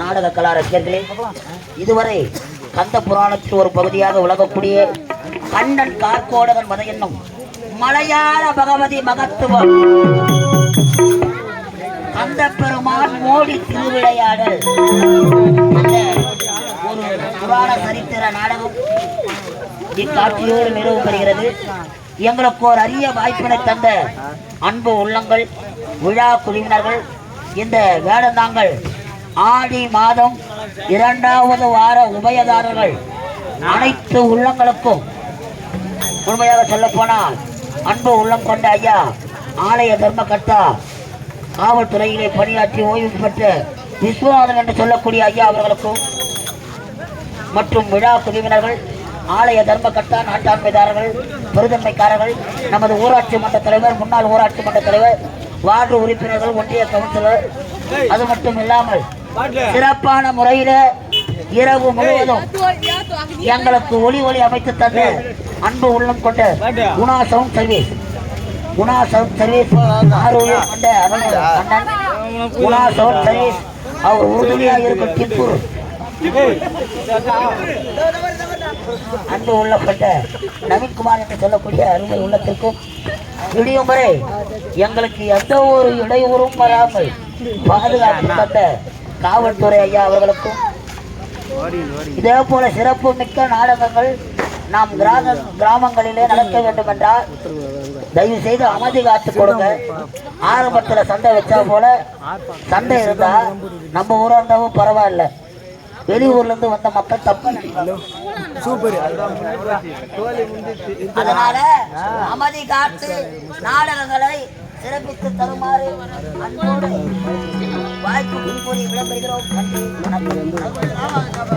நாடக கலா ரசிகர்களே இதுவரை கந்த புராணத்தில் ஒரு பகுதியாக விளங்கக்கூடிய கண்ணன் கார்கோடகன் மத என்னும் மலையாள பகவதி மகத்துவம். கந்த பெருமான் மோடி திருவிளையாடல். அந்த ஒரு புராண சரித்திர நாடகம் இக்காட்சியோடு நிறைவு பெறுகிறது. எங்களுக்கு ஒரு அரிய வாய்ப்பினை தந்த அன்பு உள்ளங்கள் விழா குழுவினர்கள் இந்த வேடந்தாங்கள் ஆடி மாதம் இரண்டாவது வார உபயதாரர்கள் அனைத்து உள்ளங்களுக்கும் உண்மையாக சொல்ல போனால் அன்பு உள்ளம் கொண்ட ஐயா ஆலய தர்மகர்த்தா காவல்துறையிலே பணியாற்றி ஓய்வு பெற்ற விஸ்வநாதன் என்று சொல்லக்கூடிய ஐயா அவர்களுக்கும் மற்றும் விழா குழுவினர்கள் ஆலய தர்மகர்த்தா நாட்டாண்மைதாரர்கள் பெருதன்மைக்காரர்கள் நமது ஊராட்சி மன்ற தலைவர் முன்னாள் ஊராட்சி மன்ற தலைவர் வார்டு உறுப்பினர்கள் ஒன்றிய கவுன்சிலர். அது மட்டும் இல்லாமல் சிறப்பான முறையில இரவு முழுவதும் எங்களுக்கு ஒளி ஒளி அமைத்து தந்த அன்பு உள்ளம் கொண்ட Guna sound service. Guna sound service ஆரோக்கியம் கொண்ட அண்ணன் குணா சவுண்ட் சர்வீஸ் அவர் உறுதுணையாக இருக்கும் திப்பூர் அன்பு உள்ளப்பட்ட நவீன்குமார் என்று சொல்லக்கூடிய அருமை உள்ளத்திற்கும் விடியும் வரை எங்களுக்கு எந்த ஒரு இடையூறும் வராமல் பாதுகாப்பு தந்த காவல்துறை ஐயா அவர்களுக்கும் இதே போல சிறப்பு மிக்க நாடகங்கள் நாம் கிராம கிராமங்களிலே நடக்க வேண்டும் என்றால் தயவு செய்து அமைதி காத்து கொடுங்க. ஆரம்பத்தில் சண்டை வச்சா போல சண்டை இருந்தால் நம்ம ஊரா இருந்தாலும் பரவாயில்ல. வெளியூர்ல இருந்து வந்த மக்கள் தப்பு. நினைப்பாங்க. அதனால அமைதி காத்து நாடகங்களை சிறப்பித்து தருமாறு அன்போடு வாய்ப்பு கூறி விளம்பெறுகிறோம் நன்றி வணக்கம்.